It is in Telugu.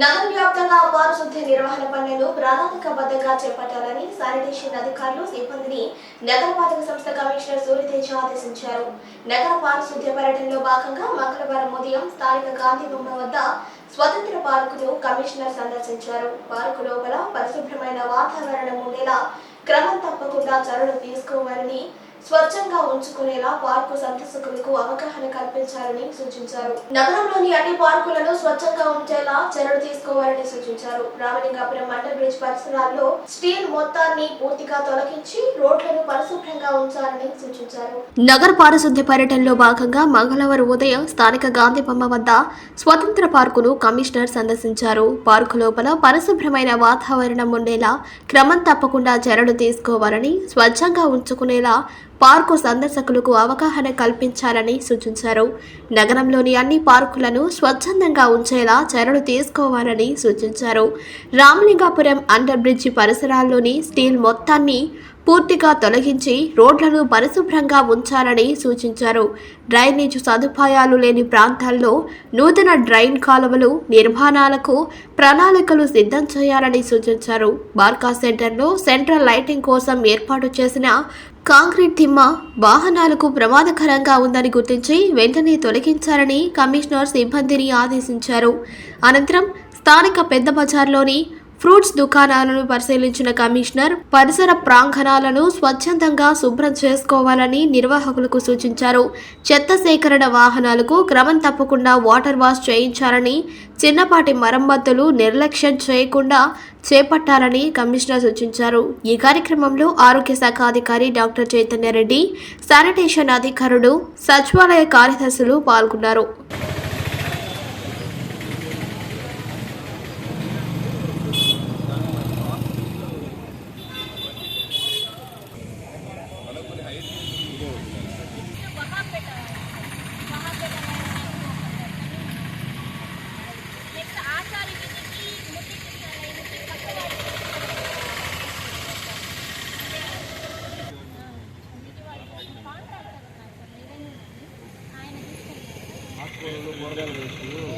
నగర వ్యాప్తంగా పారిశుద్ధ్య నిర్వహణ పనులను ప్రాధాన్యతబద్ధంగా చేపట్టాలని శానిటేషన్ అధికారులు సిబ్బందిని నగరపాలక సంస్థ కమిషనర్ సూర్యతేజ ఆదేశించారు. నగర పారిశుద్ధ్య పర్యటనలో భాగంగా మంగళవారం ఉదయం స్థానిక గాంధీ బొమ్మ వద్ద స్వతంత్ర పార్కును కమిషనర్ సందర్శించారు. పార్కు లోపల పరిశుభ్రమైన వాతావరణం ఉండేలా క్రమం తప్పకుండా చర్యలు తీసుకోవాలని స్వచ్ఛంగా ఉంచుకునేలా పార్కు సందర్శకులకు అవగాహన కల్పించాలని సూచించారు. నగరంలోని అన్ని పార్కులను స్వచ్ఛంగా ఉంచేలా చర్యలు తీసుకోవాలని సూచించారు. రామలింగాపురం మండల్ బ్రిడ్జ్ పరిసరాల్లో స్టీల్ మొత్తాన్ని పూర్తిగా తొలగించి రోడ్లను ఉంచాలని సూచించారు. నగర పారిశుద్ధ్య పర్యటనలో భాగంగా మంగళవారం ఉదయం స్థానిక గాంధీ బొమ్మ వద్ద స్వతంత్ర పార్కును కమిషనర్ సందర్శించారు. పార్కు లోపల పరిశుభ్రమైన వాతావరణం ఉండేలా క్రమం తప్పకుండా చర్యలు తీసుకోవాలని స్వచ్ఛంగా ఉంచుకునేలా పార్కు సందర్శకులకు అవగాహన కల్పించాలని సూచించారు. నగరంలోని అన్ని పార్కులను స్వచ్ఛందంగా ఉంచేలా చర్యలు తీసుకోవాలని సూచించారు. రామలింగాపురం అండర్ బ్రిడ్జి పరిసరాల్లోని స్టీల్ మొత్తాన్ని పూర్తిగా తొలగించి రోడ్లను పరిశుభ్రంగా ఉంచాలని సూచించారు. డ్రైనేజ్ సదుపాయాలు లేని ప్రాంతాల్లో నూతన డ్రైన్ కాలువలు నిర్మాణాలకు ప్రణాళికలు సిద్ధం చేయాలని సూచించారు. బార్కా సెంటర్లో సెంట్రల్ లైటింగ్ కోసం ఏర్పాటు చేసిన కాంక్రీట్ దిమ్మ వాహనాలకు ప్రమాదకరంగా ఉందని గుర్తించి వెంటనే తొలగించాలని కమిషనర్ సిబ్బందిని ఆదేశించారు. అనంతరం స్థానిక పెద్ద బజార్లోని ఫ్రూట్స్ దుకాణాలను పరిశీలించిన కమిషనర్ పరిసర ప్రాంగణాలను స్వచ్ఛందంగా శుభ్రం చేసుకోవాలని నిర్వాహకులకు సూచించారు. చెత్త సేకరణ వాహనాలకు క్రమం తప్పకుండా వాటర్ వాష్ చేయించాలని చిన్నపాటి మరమ్మతులు నిర్లక్ష్యం చేయకుండా చేపట్టాలని కమిషనర్ సూచించారు. ఈ కార్యక్రమంలో ఆరోగ్య శాఖ అధికారి డాక్టర్ చైతన్య రెడ్డి శానిటేషన్ అధికారులు సచివాలయ కార్యదర్శులు పాల్గొన్నారు. కూరగాయలు